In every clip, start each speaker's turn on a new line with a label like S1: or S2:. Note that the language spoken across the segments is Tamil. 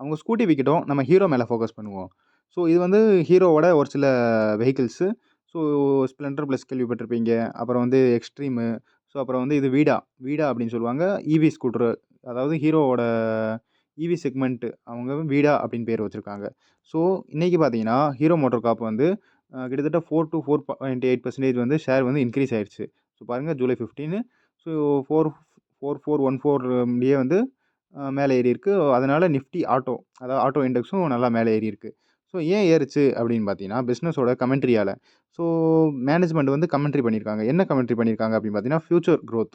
S1: அவங்க ஸ்கூட்டி விற்கட்டும் நம்ம ஹீரோ மேலே ஃபோக்கஸ் பண்ணுவோம். ஸோ இது வந்து ஹீரோவோட ஒரு சில வெஹிக்கிள்ஸு ஸோ ஸ்ப்ளெண்டர் ப்ளஸ் கேள்விப்பட்டிருப்பீங்க. அப்புறம் வந்து எக்ஸ்ட்ரீமு ஸோ அப்புறம் வந்து இது வீடா வீடா அப்படின்னு சொல்லுவாங்க. இவி ஸ்கூட்ரு அதாவது ஹீரோவோட இவி செக்மெண்ட்டு அவங்க வீடா அப்படின்னு பேர் வச்சுருக்காங்க. ஸோ இன்றைக்கி பார்த்தீங்கன்னா ஹீரோ மோட்டர் காப் வந்து கிட்டத்தட்ட four to four point eight percentage வந்து ஷேர் வந்து இன்க்ரீஸ் ஆயிடுச்சு. ஸோ பாருங்கள் July fifteen so four four four one four முடியே வந்து மேலே ஏறியிருக்கு. அதனால் நிஃப்டி ஆட்டோ அதாவது ஆட்டோ இண்டெக்ஸும் நல்லா மேலே ஏறியிருக்கு. ஸோ ஏன் ஏறுச்சு அப்படின்னு பார்த்தீங்கன்னா பிஸ்னஸோட கமெண்ட்ரியால் ஸோ மேனேஜ்மெண்ட் வந்து கமெண்ட்ரி பண்ணியிருக்காங்க. என்ன கமெண்ட்ரி பண்ணியிருக்காங்க அப்படின்னு பார்த்தீங்கன்னா ஃப்யூச்சர் க்ரோத்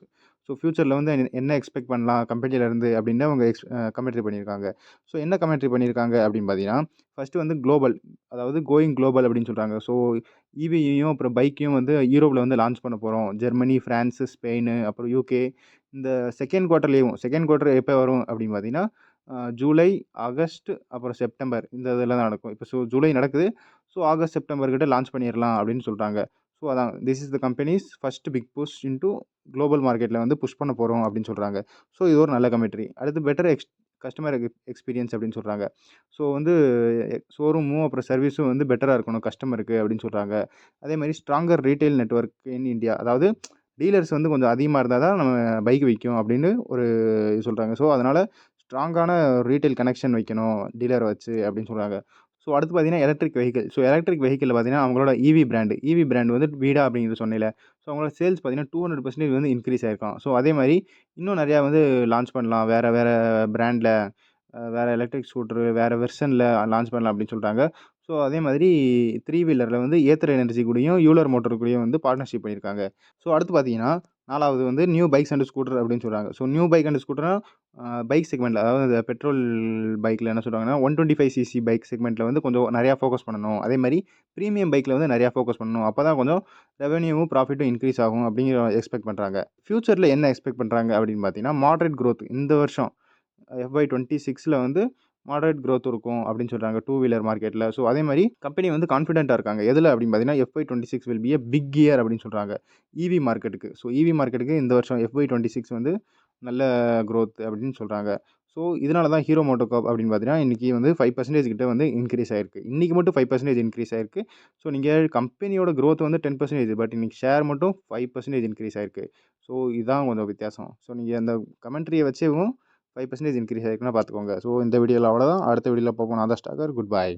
S1: ஸோ ஃப்யூச்சரில் வந்து என்ன- என்ன எக்ஸ்பெக்ட் பண்ணலாம் கம்பெனியிலேருந்து அப்படின்னு அவங்க எக்ஸ் கமெண்ட்ரி பண்ணியிருக்காங்க. ஸோ என்ன கமெண்ட்ரி பண்ணியிருக்காங்க அப்படின்னு பார்த்தீங்கன்னா ஃபஸ்ட்டு வந்து குளோபல் அதாவது கோயிங் குளோபல் அப்படின்னு சொல்கிறாங்க ஸோ ஈவியையும் அப்புறம் பைக்கையும் வந்து யூரோப்பில் வந்து லான்ச் பண்ண போகிறோம் ஜெர்மனி ஃப்ரான்ஸு ஸ்பெயின் அப்புறம் யூகே இந்த செகண்ட் குவார்ட்டர்லேயும் செகண்ட் குவார்ட்டர் எப்போ வரும் அப்படின்னு பார்த்தீங்கன்னா ஜூலை ஆகஸ்ட் அப்புறம் செப்டம்பர் இந்த இதெல்லாம் தான் நடக்கும். இப்போ ஸோ ஜூலை நடக்குது. ஸோ ஆகஸ்ட் செப்டம்பர் கிட்ட லான்ச் பண்ணிடலாம் அப்படின்னு சொல்கிறாங்க ஸோ அதான். This is the company's first big push into global மார்க்கெட்டில் வந்து புஷ் பண்ண போகிறோம் அப்படின்னு சொல்கிறாங்க ஸோ இது ஒரு நல்ல கமெண்ட்ரி அடுத்து பெட்டர் எக்ஸ் கஸ்டமர் எக்ஸ்பீரியன்ஸ் அப்படின்னு சொல்கிறாங்க ஸோ வந்து ஷோரூமும் அப்புறம் சர்வீஸும் வந்து பெட்டராக இருக்கணும் கஸ்டமருக்கு அப்படின்னு சொல்கிறாங்க அதே மாதிரி stronger retail network in India அதாவது டீலர்ஸ் வந்து கொஞ்சம் அதிகமாக இருந்தால் தான் நம்ம பைக் விற்கும் அப்படின்னு ஒரு இது சொல்கிறாங்க ஸோ அதனால் ஸ்ட்ராங்கான ரீட்டைல் கனெக்ஷன் வைக்கணும் டீலரை வச்சு அப்படின்னு சொல்கிறாங்க ஸோ அடுத்து பார்த்தீங்கன்னா எலக்ட்ரிக் வெஹிக்கிள். ஸோ எலக்ட்ரிக் வெஹிக்கிளில் பார்த்தீங்கன்னா அவங்களோட இவி பிராண்டு இவி பிராண்ட் வந்து வீடா அப்படிங்கிறது சொன்னேன்ல. ஸோ அவங்களோட சேல்ஸ் பார்த்தீங்கன்னா டூ ஹண்ட்ரட் பர்சன்டேஜ் வந்து இன்க்ரீஸ் ஆயிருக்கும். ஸோ அதே மாதிரி இன்னும் நிறையா வந்து லான்ச் பண்ணலாம். வேறு வேறு பிராண்டில் வேறு எலக்ட்ரிக் ஸ்கூட்ரு வேறு வெர்ஷனில் லான்ச் பண்ணலாம் அப்படின்னு சொல்கிறாங்க ஸோ அதே மாதிரி த்ரீ வீலரில் வந்து ஏத்தர் எனர்ஜி கூடயும் யூலர் மோட்டர் கூடயும் வந்து பார்ட்னர்ஷிப் பண்ணியிருக்காங்க. ஸோ அடுத்து பார்த்தீங்கன்னா நாலாவது வந்து நியூ பைக்ஸ் அண்ட் ஸ்கூட்டர் அப்படின்னு சொல்கிறாங்க ஸோ நியூ பைக் அண்ட் ஸ்கூட்டர்னா பைக் செக்மெண்ட்டில் அதாவது இந்த பெட்ரோல் பைக்கில் என்ன சொல்கிறாங்கன்னா one twenty five CC bike செக்மெண்ட்டில் வந்து கொஞ்சம் நிறையா ஃபோக்கஸ் பண்ணணும். அதே மாதிரி ப்ரீமியம் பைக்கில் வந்து நிறையா ஃபோக்கஸ் பண்ணணும். அப்போ தான் கொஞ்சம் ரெவன்யூவும் ப்ராஃபிட்டும் இன்க்ரீஸ் ஆகும் அப்படிங்கிற எக்ஸ்பெக்ட் பண்ணுறாங்க ஃப்யூச்சரில் என்ன எக்ஸ்பெக்ட் பண்ணுறாங்க அப்படின்னு பார்த்தீங்கன்னா மாட்ரேட் க்ரோத் இந்த வருஷம் எஃப்ஐ டுவெண்ட்டி சிக்ஸில் வந்து மாடரேட் க்ரோத் இருக்கும் அப்படின்னு சொல்கிறாங்க டூ வீலர் மார்க்கெட்டில் ஸோ அதே மாதிரி கம்பெனி வந்து கான்ஃபிடென்ட்டாக இருக்காங்க. எதில் அப்படின்னு பார்த்தீங்கன்னா FY twenty six will be a big year அப்படின்னு சொல்கிறாங்க இவி மார்க்கெட்டுக்கு ஸோ இவி மார்க்கெட்டுக்கு இந்த வருஷம் எஃப்ஐ டுவெண்ட்டி சிக்ஸ் வந்து நல்ல க்ரோத் அப்படின்னு சொல்கிறாங்க ஸோ இதனால தான் ஹீரோ மோட்டோகாப் அப்படின்னு பார்த்தீங்கன்னா இன்றைக்கி வந்து ஃபைவ் பர்சன்டேஜ் கிட்ட வந்து இன்க்ரீஸ் ஆயிருக்கு. இன்றைக்கி மட்டும் ஃபைவ் பர்சன்டேஜ் இன்க்ரீஸ் ஆயிருக்கு. ஸோ நீங்கள் கம்பெனியோட க்ரோத் வந்து டென் பர்சன்டேஜ் பட் இன்றைக்கி ஷேர் மட்டும் ஃபைவ் பர்சன்டேஜ் இன்க்ரீஸ் ஆயிருக்கு. ஸோ இதுதான் கொஞ்சம் வித்தியாசம். ஸோ நீங்கள் அந்த கமெண்ட்ரியை வச்சேவும் ஃபைவ் பர்சன்டேஜ் இன்க்ரீஸ் ஆகிருக்குன்னா பார்த்துக்கோங்க. ஸோ இந்த வீடியோவில் அவ்வளோதான் அடுத்த வீடியோவில் பார்ப்போம். நான் தான் ஸ்டாக்கர் குட் பை